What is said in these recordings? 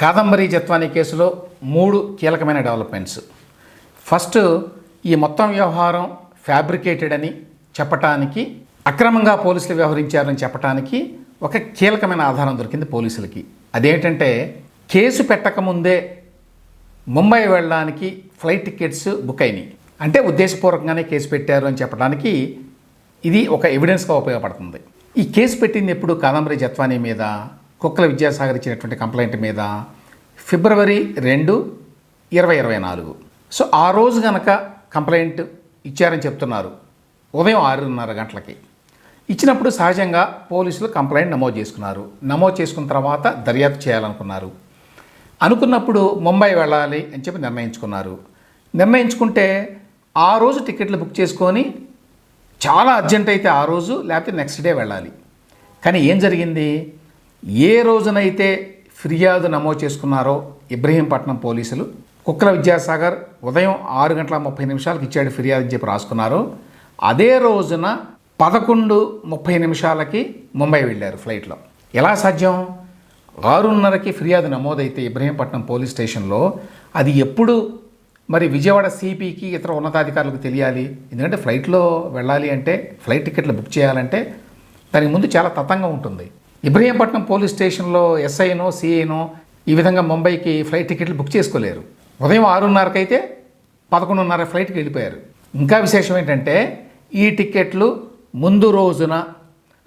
కాదంబరి జత్వానీ కేసులో మూడు కీలకమైన డెవలప్మెంట్స్. ఫస్ట్ ఈ మొత్తం వ్యవహారం ఫ్యాబ్రికేటెడ్ అని చెప్పటానికి అక్రమంగా పోలీసులు వ్యవహరించారని చెప్పటానికి ఒక కీలకమైన ఆధారం దొరికింది పోలీసులకి. అదేంటంటే కేసు పెట్టకముందే ముంబై వెళ్ళడానికి ఫ్లైట్ టికెట్స్ బుక్ అయినాయి. అంటే ఉద్దేశపూర్వకంగానే కేసు పెట్టారు అని చెప్పడానికి ఇది ఒక ఎవిడెన్స్గా ఉపయోగపడుతుంది. ఈ కేసు పెట్టింది ఎప్పుడు కాదంబరి జత్వానీ మీద? కుక్కల విద్యాసాగర్ ఇచ్చినటువంటి కంప్లైంట్ మీద ఫిబ్రవరి రెండు ఇరవై ఇరవై నాలుగు. సో ఆ రోజు కనుక కంప్లైంట్ ఇచ్చారని చెప్తున్నారు. ఉదయం ఆరున్నర గంటలకి. ఇచ్చినప్పుడు సహజంగా పోలీసులు కంప్లైంట్ నమోదు చేసుకున్నారు. నమోదు చేసుకున్న తర్వాత దర్యాప్తు చేయాలనుకున్నారు. అనుకున్నప్పుడు ముంబై వెళ్ళాలి అని చెప్పి నిర్ణయించుకున్నారు. నిర్ణయించుకుంటే ఆ రోజు టికెట్లు బుక్ చేసుకొని చాలా అర్జెంట్ అయితే ఆ రోజు లేకపోతే నెక్స్ట్ డే వెళ్ళాలి. కానీ ఏం జరిగింది? ఏ రోజునైతే ఫిర్యాదు నమోదు చేసుకున్నారో ఇబ్రహీంపట్నం పోలీసులు కుక్కల విద్యాసాగర్ ఉదయం ఆరు గంటల ముప్పై నిమిషాలకు ఇచ్చాడు ఫిర్యాదు అని చెప్పి రాసుకున్నారు. అదే రోజున పదకొండు ముప్పై నిమిషాలకి ముంబై వెళ్ళారు ఫ్లైట్లో. ఎలా సాధ్యం? ఆరున్నరకి ఫిర్యాదు నమోదైతే ఇబ్రహీంపట్నం పోలీస్ స్టేషన్లో. అది ఎప్పుడు? మరి విజయవాడ సిపికి ఇతర ఉన్నతాధికారులకు తెలియాలి. ఎందుకంటే ఫ్లైట్లో వెళ్ళాలి అంటే ఫ్లైట్ టికెట్లు బుక్ చేయాలంటే దానికి ముందు చాలా తతంగా ఉంటుంది. ఇబ్రహీంపట్నం పోలీస్ స్టేషన్లో ఎస్ఐనో సిఐనో ఈ విధంగా ముంబైకి ఫ్లైట్ టికెట్లు బుక్ చేసుకోలేరు. ఉదయం ఆరున్నరకైతే పదకొండున్నర ఫ్లైట్కి వెళ్ళిపోయారు. ఇంకా విశేషం ఏంటంటే ఈ టికెట్లు ముందు రోజున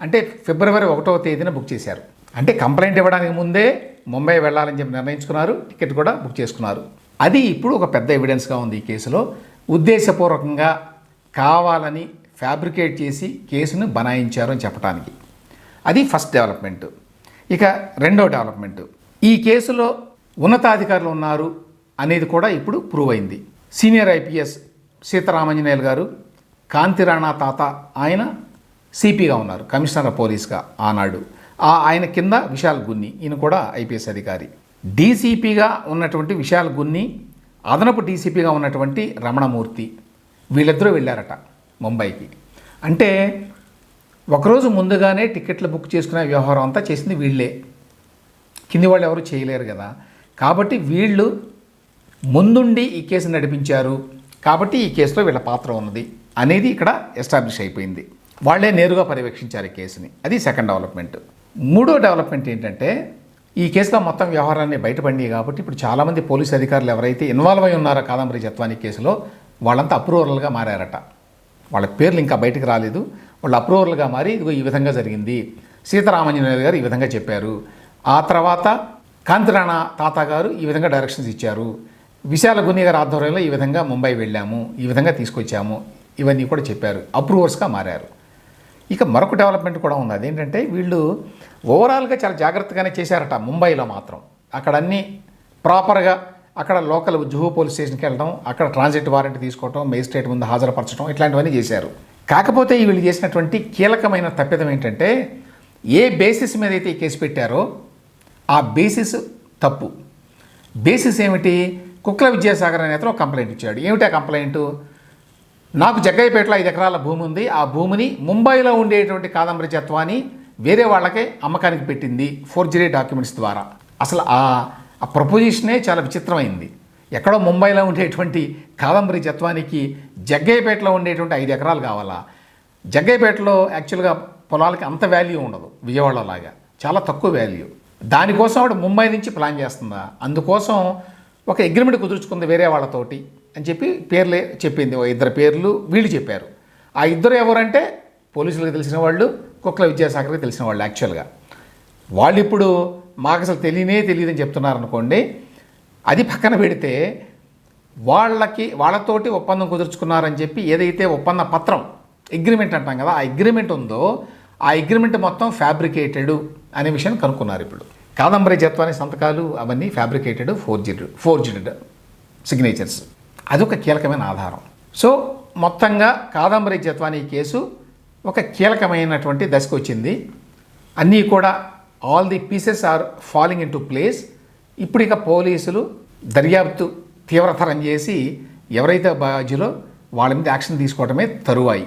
అంటే ఫిబ్రవరి ఒకటవ తేదీన బుక్ చేశారు. అంటే కంప్లైంట్ ఇవ్వడానికి ముందే ముంబై వెళ్ళాలని చెప్పి నిర్ణయించుకున్నారు టికెట్ కూడా బుక్ చేసుకున్నారు. అది ఇప్పుడు ఒక పెద్ద ఎవిడెన్స్గా ఉంది ఈ కేసులో. ఉద్దేశపూర్వకంగా కావాలని ఫ్యాబ్రికేట్ చేసి కేసును బనాయించారు అని చెప్పడానికి అది ఫస్ట్ డెవలప్మెంట్ ఇక రెండో డెవలప్మెంట్ ఈ కేసులో ఉన్నతాధికారులు ఉన్నారు అనేది కూడా ఇప్పుడు ప్రూవ్ అయింది. సీనియర్ ఐపీఎస్ సీతారామంజనేయులు గారు కాంతిరాణా తాత ఆయన సిపిగా ఉన్నారు కమిషనర్ పోలీస్గా ఆనాడు. ఆ ఆయన కింద విశాల్ గున్ని ఈయన కూడా ఐపీఎస్ అధికారి. డీసీపీగా ఉన్నటువంటి విశాల్ గున్ని అదనపు డీసీపీగా ఉన్నటువంటి రమణమూర్తి వీళ్ళిద్దరూ వెళ్ళారట ముంబైకి. అంటే ఒకరోజు ముందుగానే టికెట్లు బుక్ చేసుకునే వ్యవహారం అంతా చేసింది వీళ్ళే. కింది వాళ్ళు ఎవరు చేయలేరు కదా. కాబట్టి వీళ్ళు ముందుండి ఈ కేసు నడిపించారు. కాబట్టి ఈ కేసులో వీళ్ళ పాత్ర ఉన్నది అనేది ఇక్కడ ఎస్టాబ్లిష్ అయిపోయింది. వాళ్ళే నేరుగా పర్యవేక్షించారు ఈ కేసుని. అది సెకండ్ డెవలప్మెంట్. మూడో డెవలప్మెంట్ ఏంటంటే ఈ కేసులో మొత్తం వ్యవహారాన్ని బయటపడింది కాబట్టి ఇప్పుడు చాలామంది పోలీసు అధికారులు ఎవరైతే ఇన్వాల్వ్ అయి ఉన్నారో కాదంబరి జత్వాని కేసులో వాళ్ళంతా అప్రూవల్గా మారారట. వాళ్ళ పేర్లు ఇంకా బయటకు రాలేదు. వాళ్ళు అప్రూవర్లుగా మారి ఇదిగో ఈ విధంగా జరిగింది. సీతారామంజనేయులు గారు ఈ విధంగా చెప్పారు. ఆ తర్వాత కాంతిరాణా తాత గారు ఈ విధంగా డైరెక్షన్స్ ఇచ్చారు. విశాల గుని గారి ఆధ్వర్యంలో ఈ విధంగా ముంబై వెళ్ళాము. ఈ విధంగా తీసుకొచ్చాము. ఇవన్నీ కూడా చెప్పారు. అప్రూవర్స్గా మారారు. ఇక మరొక డెవలప్మెంట్ కూడా ఉంది. అదేంటంటే వీళ్ళు ఓవరాల్గా చాలా జాగ్రత్తగానే చేశారట ముంబైలో మాత్రం. అక్కడ అన్నీ ప్రాపర్గా అక్కడ లోకల్ జుహూ పోలీస్ స్టేషన్కి వెళ్ళడం అక్కడ ట్రాన్సిట్ వారెంట్ తీసుకోవడం మేజిస్ట్రేట్ ముందు హాజరుపరచడం ఇట్లాంటివన్నీ చేశారు. కాకపోతే వీళ్ళు చేసినటువంటి కీలకమైన తప్పిదం ఏంటంటే ఏ బేసిస్ మీద అయితే కేసు పెట్టారో ఆ బేసిస్ తప్పు. బేసిస్ ఏమిటి? కుక్కల విద్యాసాగర్ అనే అతను కంప్లైంట్ ఇచ్చాడు. ఏమిటి ఆ కంప్లైంట్ నాకు జగ్గయ్యపేటలో ఐదు ఎకరాల భూమి ఉంది. ఆ భూమిని ముంబైలో ఉండేటువంటి కాదంబరిచత్వాన్ని వేరే వాళ్ళకే అమ్మకానికి పెట్టింది ఫోర్జరీ డాక్యుమెంట్స్ ద్వారా. అసలు ఆ ఆ ప్రపోజిషనే చాలా విచిత్రమైంది. ఎక్కడో ముంబైలో ఉండేటువంటి కాదంబరి చత్వానికి జగ్గయ్యపేటలో ఉండేటువంటి ఐదు ఎకరాలు కావాలా? జగ్గయ్యపేటలో యాక్చువల్గా పొలాలకి అంత వాల్యూ ఉండదు విజయవాడలాగా. చాలా తక్కువ వాల్యూ దానికోసం ఆవిడ ముంబై నుంచి ప్లాన్ చేస్తుందా? అందుకోసం ఒక అగ్రిమెంట్ కుదుర్చుకుంది వేరే వాళ్ళతోటి అని చెప్పి పేర్లే చెప్పింది. ఓ ఇద్దరు పేర్లు వీళ్ళు చెప్పారు. ఆ ఇద్దరు ఎవరంటే పోలీసులకు తెలిసిన వాళ్ళు కుక్కల విద్యాసాగర్కి తెలిసిన వాళ్ళు యాక్చువల్గా. వాళ్ళు ఇప్పుడు మాకు అసలు తెలియనే తెలియదని చెప్తున్నారు అనుకోండి అది పక్కన పెడితే వాళ్ళకి వాళ్ళతోటి ఒప్పందం కుదుర్చుకున్నారని చెప్పి ఏదైతే ఒప్పంద పత్రం అగ్రిమెంట్ అంటాం కదా ఆ అగ్రిమెంట్ ఉందో ఆ అగ్రిమెంట్ మొత్తం ఫ్యాబ్రికేటెడ్ అనే విషయం కనుక్కున్నారు ఇప్పుడు. కాదంబరి జత్వాని సంతకాలు అవన్నీ ఫ్యాబ్రికేటెడ్ ఫోర్జిడ్ ఫోర్జిడ్ సిగ్నేచర్స్ అదొక కీలకమైన ఆధారం. సో మొత్తంగా కాదంబరి జత్వాని కేసు ఒక కీలకమైనటువంటి దశకు వచ్చింది అన్నీ కూడా all the pieces are falling into place ఇప్పుడు ఇక పోలీసులు దర్యాప్తు తీవ్రతరం చేసి ఎవరైతే బాధ్యులో వాళ్ళ మీద యాక్షన్ తీసుకోవడమే తరువాయి.